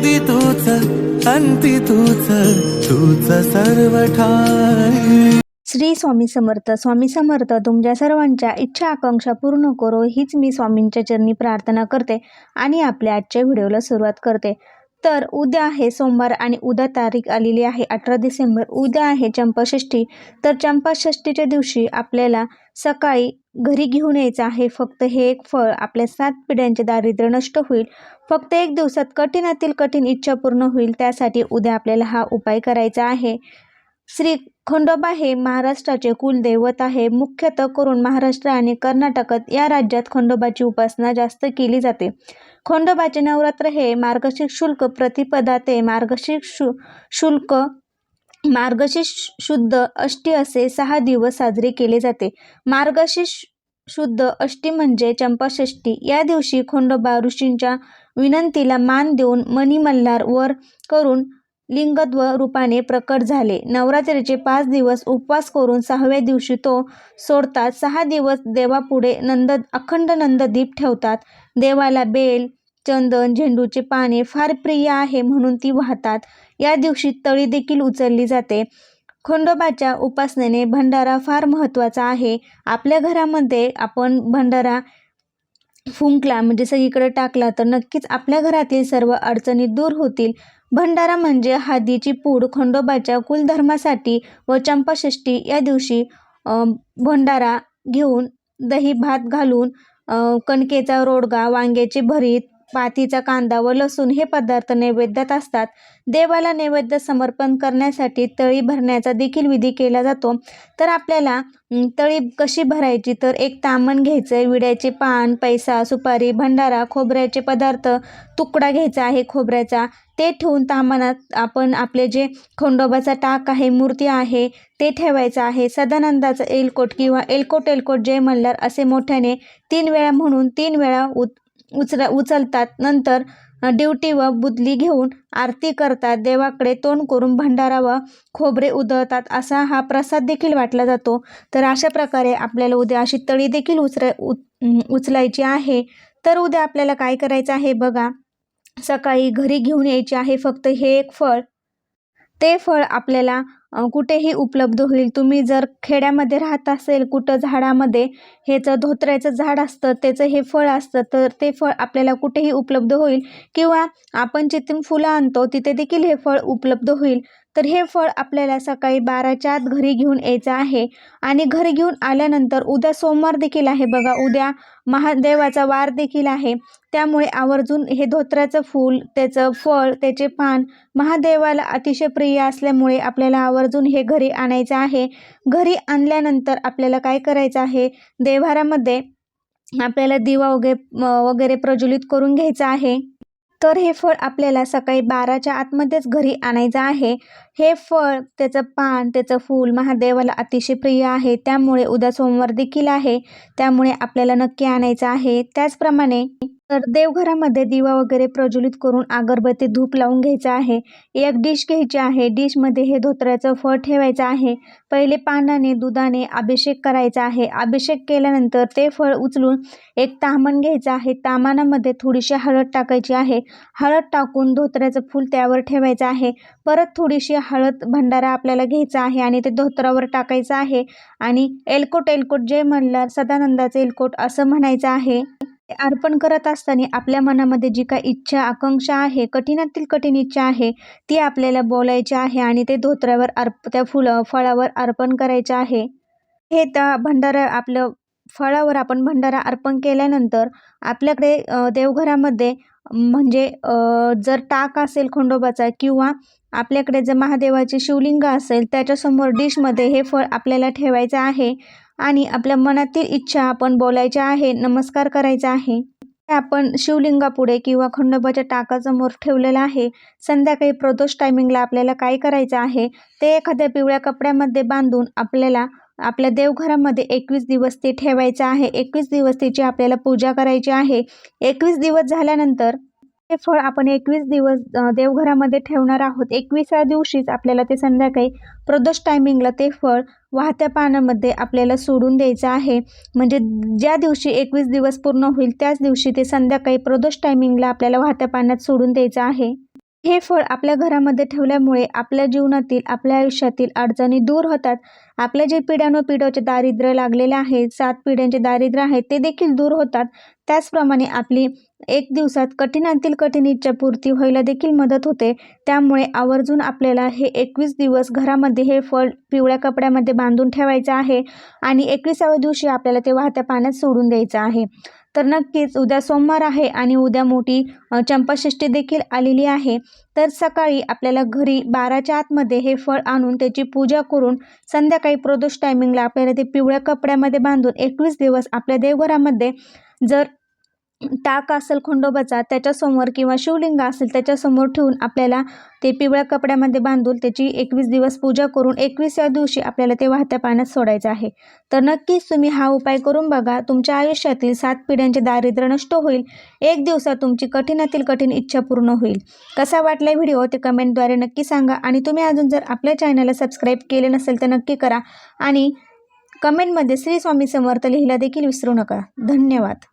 आधी तूच अंती तूच तूच सर्व ठाई श्री स्वामी समर्थ स्वामी समर्थ तुमच्या सर्वांच्या इच्छा आकांक्षा पूर्ण करो हीच मी स्वामींच्या चरणी प्रार्थना करते आणि आपल्या आजच्या व्हिडिओला सुरुवात करते. तर उद्या आहे सोमवार आणि उद्या तारीख आलेली आहे अठरा डिसेंबर. उद्या आहे चंपाषष्ठी. तर चंपाषष्ठीच्या दिवशी आपल्याला सकाळी घरी घेऊन यायचं आहे. फक्त हे एक फळ आपल्या सात पिढ्यांचे दारिद्र्य नष्ट होईल. फक्त एक दिवसात कठीणातील कठीण इच्छा पूर्ण होईल. त्यासाठी उद्या आपल्याला हा उपाय करायचा आहे. श्री खंडोबा हे महाराष्ट्राचे कुलदैवत आहे. मुख्यतः करून महाराष्ट्र आणि कर्नाटकात या राज्यात खंडोबाची उपासना जास्त केली जाते. खंडोबाचे नवरात्र हे मार्गशीर्ष शुल्क प्रतिपदा ते मार्गशीर्ष शु शुल्क मार्गशीर्ष शुद्ध अष्टी असे सहा दिवस साजरे केले जाते. मार्गशीर्ष शुद्ध अष्टी म्हणजे चंपाषष्ठी या दिवशी खंडोबा ऋषींच्या विनंतीला मान देऊन मणिमल्हार वर करून लिंगत्व रूपाने प्रकट झाले. नवरात्रीचे पाच दिवस उपवास करून सहाव्या दिवशी तो सोडतात. सहा दिवस देवापुढे नंद अखंड नंददीप ठेवतात. देवाला बेल चंदन झेंडूचे पाने फार प्रिय आहे म्हणून ती वाहतात. या दिवशी तळी देखील उचलली जाते. खंडोबाच्या उपासनेने भंडारा फार महत्त्वाचा आहे. आपल्या घरामध्ये आपण भंडारा फुंकला म्हणजे सगळीकडे टाकला तर नक्कीच आपल्या घरातील सर्व अडचणी दूर होतील. भंडारा म्हणजे हळदीची पूड खंडोबाच्या कुलधर्मासाठी व चंपाषष्ठी या दिवशी भंडारा घेऊन दही भात घालून कणकेचा रोडगा वांग्याचे भरीत पातीचा कांदा व लसूण हे पदार्थ नैवेद्यात असतात. देवाला नैवेद्य समर्पण करण्यासाठी तळी भरण्याचा देखील विधी केला जातो. तर आपल्याला तळी कशी भरायची? तर एक तामण घ्यायचं आहे विड्याचे पान पैसा सुपारी भंडारा खोबऱ्याचे पदार्थ तुकडा घ्यायचा आहे खोबऱ्याचा. ते ठेवून तामणात आपण आपले जे खंडोबाचा टाक आहे मूर्ती आहे ते ठेवायचं आहे. सदानंदाचं एलकोट किंवा एलकोट एलकोट जय मल्हार असे मोठ्याने तीन वेळा म्हणून तीन वेळा उच उचल उचलतात. नंतर ड्युटी व बुदली घेऊन आरती करतात. देवाकडे तोंड करून भंडारा व खोबरे उधळतात. असा हा प्रसाद देखील वाटला जातो. तर अशा प्रकारे आपल्याला उद्या अशी तळी देखील उचरा उचलायची आहे. तर उद्या आपल्याला काय करायचं आहे बघा. सकाळी घरी घेऊन यायचे आहे फक्त हे एक फळ. ते फळ आपल्याला कुठेही उपलब्ध होईल. तुम्ही जर खेड्यामध्ये राहत असेल कुठं झाडामध्ये ह्याचं धोत्र्याचं झाड असतं त्याचं हे फळ असतं तर ते फळ आपल्याला कुठेही उपलब्ध होईल. किंवा आपण जिथून फुलं आणतो तिथे देखील हे फळ उपलब्ध होईल. तर हे फळ आपल्याला सकाळी बाराच्या आत घरी घेऊन यायचं आहे. आणि घरी घेऊन आल्यानंतर उद्या सोमवार देखील आहे बघा. उद्या महादेवाचा वार देखील आहे. त्यामुळे आवर्जून हे धोत्र्याचं फूल त्याचं फळ त्याचे पान महादेवाला अतिशय प्रिय असल्यामुळे आपल्याला आवर्जून हे घरी आणायचं आहे. घरी आणल्यानंतर आपल्याला काय करायचं आहे? देव्हारामध्ये आपल्याला दिवा वगैरे वगैरे प्रज्वलित करून घ्यायचा आहे. तर हे फळ आपल्याला सकाळी बाराच्या आतमध्येच घरी आणायचं आहे. हे फळ त्याचं पान त्याचं फूल महादेवाला अतिशय प्रिय आहे. त्यामुळे उद्या सोमवार देखील आहे. त्यामुळे आपल्याला नक्की आणायचं आहे. त्याचप्रमाणे तर देवघरामध्ये दिवा वगैरे प्रज्वलित करून अगरबत्ती धूप लावून घ्यायचं आहे. एक डिश घ्यायची आहे. डिशमध्ये हे धोत्र्याचं फळ ठेवायचं आहे. पहिले पानाने दुधाने अभिषेक करायचा आहे. अभिषेक केल्यानंतर ते फळ उचलून एक तामण घ्यायचं आहे. तामानामध्ये थोडीशी हळद टाकायची आहे. हळद टाकून धोत्र्याचं फूल त्यावर ठेवायचं आहे. परत थोडीशी हळद भंडारा आपल्याला घ्यायचा आहे आणि ते धोत्रावर टाकायचं आहे. आणि एलकोट एलकोट जे म्हणलं सदानंदाचं एलकोट असं म्हणायचं आहे. अर्पण करत असताना आपल्या मनामध्ये जी काही इच्छा आकांक्षा आहे कठीणातील कठीण इच्छा आहे ती आपल्याला बोलायची आहे आणि ते धोत्र्यावर अर्प त्या फुलं फळावर अर्पण करायचं आहे. हे त्या भंडारा आपलं फळावर आपण भंडारा अर्पण केल्यानंतर आपल्याकडे देवघरामध्ये म्हणजे जर टाक असेल खंडोबाचा किंवा आपल्याकडे जर महादेवाचे शिवलिंग असेल त्याच्यासमोर डिशमध्ये हे फळ आपल्याला ठेवायचं आहे. आणि आपल्या मनातील इच्छा आपण बोलायच्या आहे नमस्कार करायचा आहे. आपण शिवलिंगापुढे किंवा खंडोबाच्या टाकासमोर ठेवलेलं आहे. संध्याकाळी प्रदोष टायमिंगला आपल्याला काय करायचं आहे? ते एखाद्या पिवळ्या कपड्यामध्ये बांधून आपल्याला आपल्या देवघरामध्ये एकवीस दिवस ते ठेवायचं आहे. एकवीस दिवस त्याची आपल्याला पूजा करायची आहे. एकवीस दिवस झाल्यानंतर हे फळ आपण एकवीस दिवस देवघरामध्ये ठेवणार आहोत. एकविसाव्या दिवशीच आपल्याला ते संध्याकाळी प्रदोष टायमिंगला ते फळ वाहत्या पाण्यामध्ये आपल्याला सोडून द्यायचं आहे. म्हणजे ज्या दिवशी एकवीस दिवस पूर्ण होईल त्याच दिवशी ते संध्याकाळी प्रदोष टायमिंगला आपल्याला वाहत्या पाण्यात सोडून द्यायचं आहे. हे फळ आपल्या घरामध्ये ठेवल्यामुळे आपल्या जीवनातील आपल्या आयुष्यातील अडचणी दूर होतात. आपल्या जे पिढ्यानुपिढ्याचे दारिद्र्य लागलेले आहे सात पिढ्यांचे दारिद्र्य आहे ते देखील दूर होतात. त्याचप्रमाणे आपली एक दिवसात कठीणातील कठीण इच्छा पूर्ती व्हायला देखील मदत होते. त्यामुळे आवर्जून आपल्याला हे एकवीस दिवस घरामध्ये हे फळ पिवळ्या कपड्यामध्ये बांधून ठेवायचं आहे आणि एकविसाव्या दिवशी आपल्याला ते वाहत्या पाण्यात सोडून द्यायचं आहे. तर नक्कीच उद्या सोमवार आहे आणि उद्या मोठी अ, चंपाषष्ठी देखील आलेली आहे. तर सकाळी आपल्याला घरी बाराच्या आतमध्ये हे फळ आणून त्याची पूजा करून संध्याकाळी प्रदोष टायमिंगला आपल्याला ते पिवळ्या कपड्यामध्ये बांधून एकवीस दिवस आपल्या देवघरामध्ये जर टाक असेल खंडोबाचा त्याच्यासमोर किंवा शिवलिंग असेल त्याच्यासमोर ठेवून आपल्याला ते पिवळ्या कपड्यामध्ये बांधून त्याची एकवीस दिवस पूजा करून एकवीसव्या दिवशी आपल्याला ते वाहत्या पाण्यात सोडायचं आहे. तर नक्कीच तुम्ही हा उपाय करून बघा. तुमच्या आयुष्यातील सात पिढ्यांचे दारिद्र्य नष्ट होईल. एक दिवसात तुमची कठीणातील कठीण इच्छा पूर्ण होईल. कसा वाटला व्हिडिओ ते कमेंटद्वारे नक्की सांगा. आणि तुम्ही अजून जर आपल्या चॅनलला सबस्क्राईब केले नसेल तर नक्की करा. आणि कमेंटमध्ये श्री स्वामी समर्थ लिहिला देखील विसरू नका. धन्यवाद.